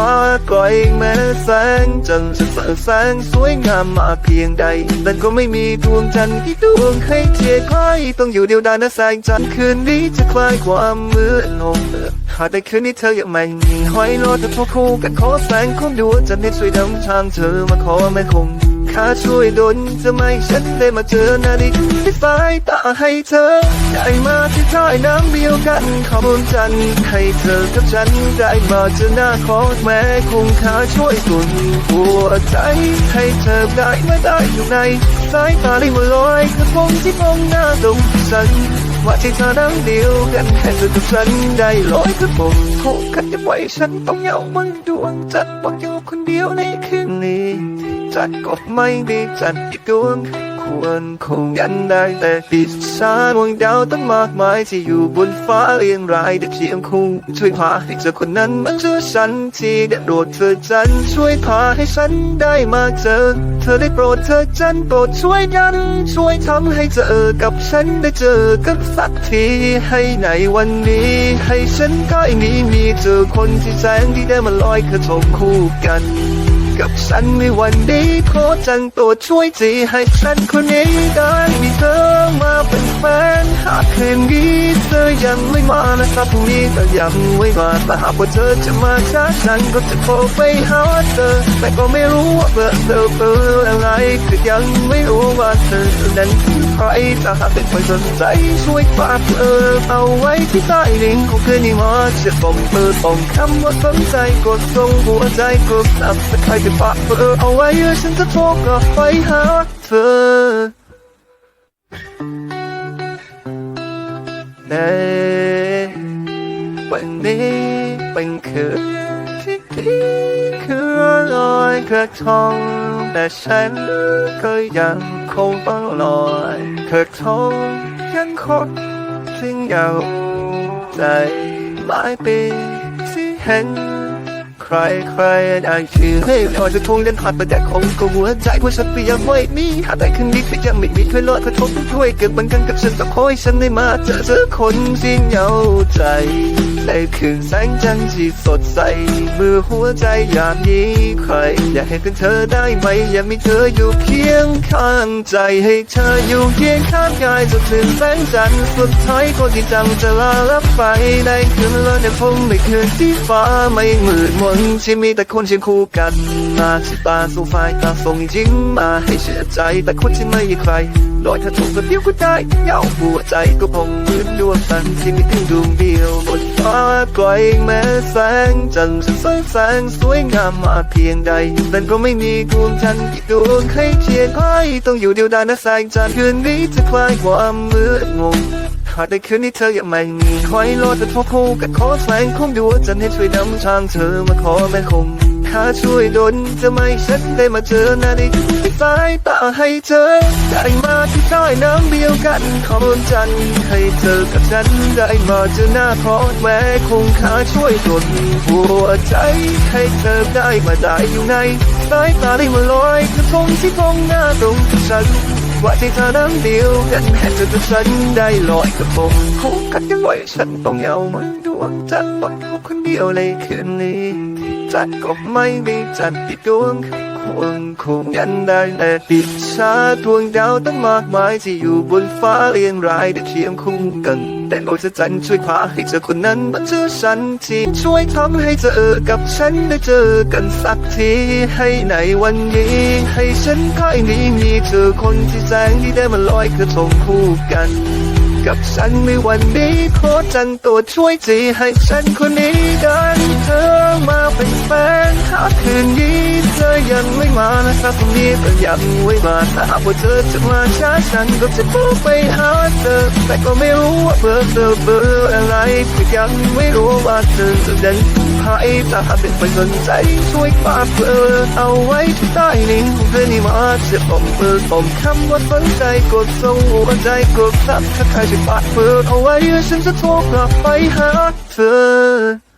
ฟ้าไกลแม้แสงจันทร์จะสาแสงสวยงามมาเพียงใดแต่ก็ไม่มีดวงจันทร์ที่ดวงให้เทียบใครต้องอยู่เดียวดายนะแสงจันทร์คืนนี้จะคลายความมืดลงหากในคืนนี้เธอยังไม่มีห้อยรอจะพบคู่กันขอแสงของดวงจันทร์ให้ช่วยนำทางเธอมาขอแม่คง ข้าช่วยดลจะไม่ฉันได้มาเจอนาฬิกาที่สายตาให้เธอ ได้มาที่ท่ายน้ำเดียวกันขอบนจันให้เธอกับฉันได้มาเจอหน้าของแม่คงข้าช่วยสุนหัวใจ ให้เธอได้มาได้อยู่ใน สายตาได้มาลอยกระทงที่มองหน้าตรงฉันว่าที่เธอน้ำเดียวกันแค่เธอกับฉันได้ลอยกระทงผูกกันจะไว้ฉันต้องเหงาเหมือนดวงจันทร์บอกอยู่คนเดียวในคืนนี้ จัดก็ไม่ได้จัดอีกดวงควรคงยันได้แต่ปิดชาดวงดาวตั้งมากมายที่อยู่บนฟ้าเรียงรายเด็กเชียงคงช่วยพาให้เจอคนนั้นมาเจอฉันที่ได้โปรดเธอจันช่วยพาให้ฉันได้มาเจอ เธอได้โปรดเธอจันโปรดช่วยยันช่วยทำให้เจอกับฉันได้เจอกันสักทีให้ในวันนี้ ให้ฉันใก็มีมีเจอคนที่แสงที่ได้มาลอยกระทงคู่กัน กับฉันในวันนี้ขอจังโปรดช่วยจีให้ฉันคนนี้ได้มีเธอมาเป็น แฟนหากคืนนี้เธอยังไม่มานะครับพรุ่งนี้ก็ยังไม่มาแต่หากว่าเธอจะมาช้าฉันก็จะโทรไปหาเธอ แต่ก็ไม่รู้ว่าเบอร์เธอเบอร์อะไรคือยังไม่รู้ว่าเธอนั้นคือใครแต่หากเป็นคนสนใจช่วยฝากเออเอาไว้ที่ใต้ลิงก์ของคืนนี้มาจะส่งเบอร์ส่งคำว่าสนใจกดส่งหัวใจกดสับสไครจะฝากเบอร์เอาไว้ฉันจะโทรกลับไปหาเธอ ในวันนี้เป็นคืนที่ดีคือลอยกระทงแต่ฉันก็ยังคงต้องลอยกระทงยังคงทิ้งยาวใจหลายปีที่เห็น ใครใครได้ชื่อให้พอจะทวงเดินผ่านประแต่คงก็หัวใจว่าฉันเปียกไม่มีหาแต่คืนนี้ก็ยังไม่มีใครรอดกระทบช่วยเกิดบันกันกับฉันต้องคอยฉันได้มาเจอเจอคนที่เหงาใจ ในคืนแสงจันทร์ที่สดใสเมื่อหัวใจอยากมีใคร อยากให้เป็นเธอได้ไหม อยากมีเธออยู่เคียงข้างใจให้เธออยู่เคียงข้างกายจนถึงแสงจันทร์สุดท้ายคนที่จำจะลาลับไปในคืนแล้วในคงในคืนที่ฟ้าไม่มืดมนที่มีแต่คนเชียงคู่กันมาชิตาสู่ฝ่ายตาส่งยิ้มมาให้เชื่อใจแต่คนที่ไม่ใคร ลอยเธอถูกกระเดียวก็ได้เหงาหัวใจก็คงเหมือนดวงจันทร์ที่มีเพียงดวงเดียวบนฟ้าไกลแม้แสงจันทร์จะสวยแสงสวยงามมาเพียงใดแต่ก็ไม่มีดวงจันทร์ที่ดวงให้เทียนให้ต้องอยู่เดียวดายนะแสงจันทร์คืนนี้จะคลายความมืดงงหากในคืนนี้เธอยังไม่มีคอยรอจะพบคู่กันขอแสงของดวงจันทร์ให้ช่วยนำทางเธอมาขอแม่คง ข้าช่วยดลจะไม่ฉันได้มาเจอนาฬิกาที่สายตาให้เธอ ได้มาที่ใต้น้ำเดียวกันขอบนจันทร์ให้เธอกับฉันได้มาเจอหน้าพอแม่คงข้าช่วยดลหัวใจให้เธอได้มาได้อยู่ในสายตาได้มาลอยกระทงที่ตรงหน้าตรงฉันว่าที่เธอน้ำเดียวกันแค่เธอกับฉันได้ลอยกระทงคู่กันกันไว้ฉันต้องเหงาเหมือนดวงจันทร์ต้องอยู่คนเดียวในคืนนี้ จัดก็ไม่มีจัดปิดดวงควงคงยันได้แต่ปิดชาดวงดาวตั้งมากมายที่อยู่บนฟ้าเรียงรายได้เคียงคู่กัน แต่โอ้จะจันทร์ช่วยพาให้เจอคนนั้นมาเจอฉันที่ช่วยทำให้เจอกับฉันได้เจอกันสักทีให้ในวันนี้ ให้ฉันค่อยนี้มีเธอคนที่แสงที่ได้มาลอยกระทงคู่กัน กับฉันในวันนี้ขอจันตัวช่วยจีให้ฉันคนนี้ได้เธอมาเป็นแฟนหาคืนนี้เธอยังไม่มานะครับตรงนี้ก็ยังไม่มาถ้าหากว่าเธอจะมาช้าฉันก็จะโทรไปหาเธอ แต่ก็ไม่รู้ว่าเบอร์เธอเบอร์อะไรก็ยังไม่รู้ว่าเธอจะเดิน หายถ้าหาเป็นไปสนใจช่วยฝากเบอร์เอาไว้ที่ใต้นิ้วเพื่อนี่มาจะส่งเบอร์ผมคำว่าสนใจกดส่งหัวใจกดซับถ้าใครจะฝากเบอร์เอาไว้ฉันจะโทรกลับไปหาเธอ